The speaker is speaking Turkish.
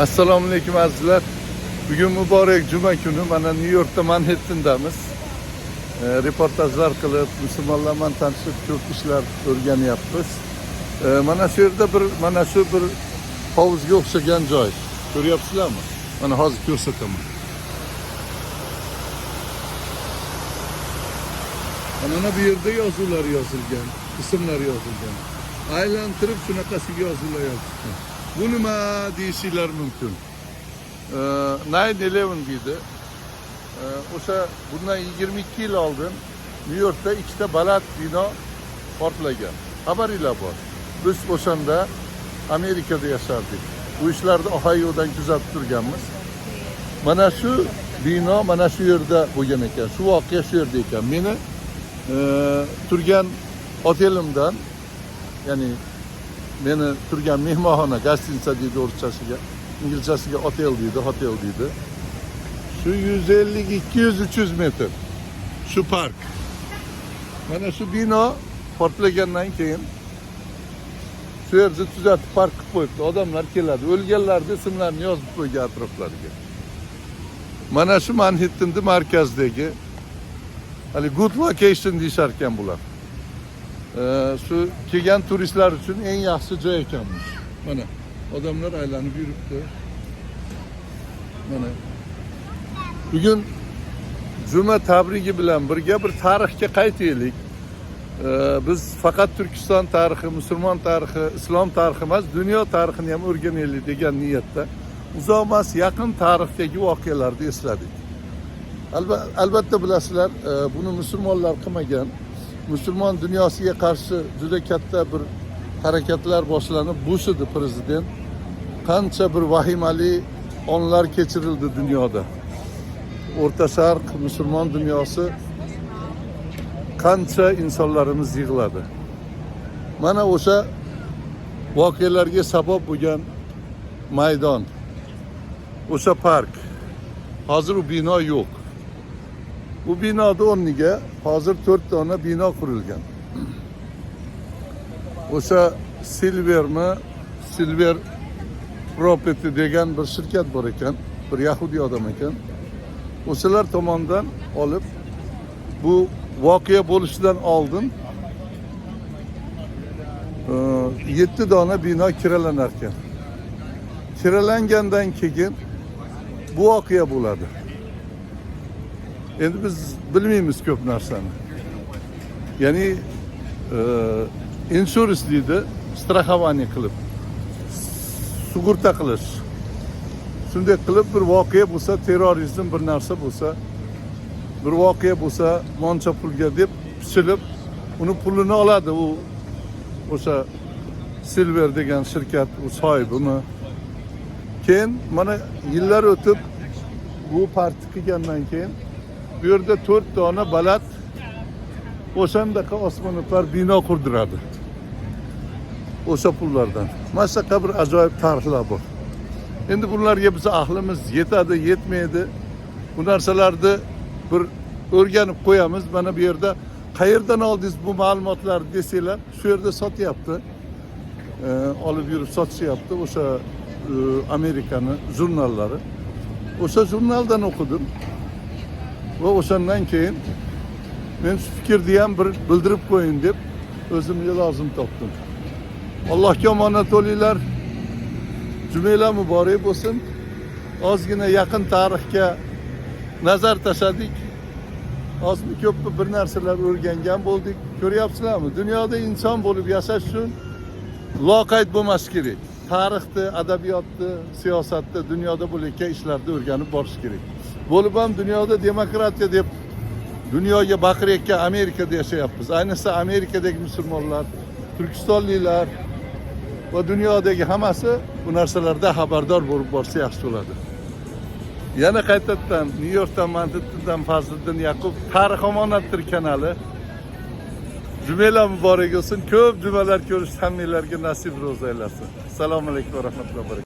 assalomu alaykum azizlar bugun muborak juma kuni mana nyu yorkda manhettendamiz e, reportajlar qilib musulmonlar bilan tanishib ko'p ishlar o'rganyapmiz e, mana shu yerda bir mana shu bir hovuzga o'xshagan joy ko'ryapsizlarmi mana hozir ko'rsataman mana bu yerda yozuvlar yozilgan ismlar yozilgan aylantirib shunaqasiga yozuvlar yozilgan bu nima deyishinglar mumkin Nine Eleven deydi Ee, o'sha bundan 22 yil oldin nyu yorkda ikkita baland bino portlagan xabaringlar bor biz o'shanda amerikada yashardik bu ishlarni ohiodan kuzatib turganmiz mana shu bino mana shu yerda bo'lgan ekan shu voqea shu yerda ekan e, turgan otelimdan ya'ni meni turgan mehmonxona gostinitsa deydi o'rchasiga inglizchasiga otel deydi hotel deydi shu 150 200 300 metr shu park. Mana shu bino portlagandan keyin shu yerni tuzatib park qilib qo'yibdi odamlar keladi o'lganlarni ismlarini yozib qo'ygan atroflariga mana shu manhettenni markazidagi hali good location deyishar ekan bular Ee, shu kelgan turistlar uchun eng yaxshi joy ekanmish mana odamlar aylanib yuribdi mana bugun juma tabrigi bilan birga bir tarixga qaytaylik. Ee, biz faqat turkiston tarixi musulmon tarixi islom tarixi emas dunyo tarixini ham o'rganaylik degan niyatda uzoq emas yaqin tarixdagi voqealarni esladik. Alba- albatta bilasizlar e, buni musulmonlar qilmagan musulmon dunyosiga qarshi juda katta bir harakatlar boshlanib bush edi prezident. Qancha bir vahimali onlar kechirildi dunyoda o'rta sharq musulmon dunyosi qancha insonlarimiz yig'ladi mana o'sha voqealarga sabab bo'lgan maydon o'sha park. Hozir u bino yo'q bu binoni o'rniga hozir to'rt dona bino qurilgan o'sha silvermi silver property degan bir shirkat bor ekan bir yahudiy odam ekan. O'shalar tomonidan olib bu voqea bo'lishidan oldin e, yetti dona bino kiralanar ekan kiralangandan keyin bu voqea bo'ladi endi biz bilmaymiz ko'p narsani ya'ni e, insurance deydi страхование qilib sug'urta qilish shunday qilib bir voqea bo'lsa terrorizm bir narsa bo'lsa bir voqea bo'lsa moncha pulga deb pichilib uni pulini oladi u o'sha silver degan shirkat u sohibimi keyin mana yillar o'tib bu parti qilgandan keyin bu yerda to'rt dona baland o'shandaqa osmono'par bino qurdiradi o'sha pullardan. Mana shunaqa bir ajoyib tarixlar bor endi bularga bizni aqlimiz yetadi yetmaydi bu narsalarni bir o'rganib qo'yamiz mana bu yerda qayerdan oldingiz bu ma'lumotlarni desanglar shu yerda sotyapti Ee, olib yurib sotishyapti o'sha e, amerikani jurnallari o'sha jurnaldan o'qidim va o'shandan keyin men shu fikrni ham bir bildirib qo'ying deb o'zimga lozim topdim allohga omonat bo'linglar jumanglar muborak bo'lsin ozgina yaqin tarixga nazar tashladik ozmi ko'pmi bir narsalar o'rgangan bo'ldik ko'ryapsizlarmi dunyoda inson bo'lib yashash uchun loqayd bo'lmas kerak tarixni adabiyotni siyosatni dunyoda bo'layotgan ishlarni o'rganib borish kerak bo'lib ham dunyoda demokratiya deb dunyoga baqirayotgan amerikada yashayapmiz ayniqsa amerikadagi musulmonlar turkistonliklar va dunyodagi hammasi bu narsalardan xabardor bo'lib borsa yaxshi bo'ladi yana qaytadan nyu yorkdan manhattandan fazliddin yaqub tarix omonatdir kanali jumanglar muborak bo'lsin ko'p jumalar ko'rish hammanglarga nasib ro'za aylasin assalomu alaykum va rahmatullohi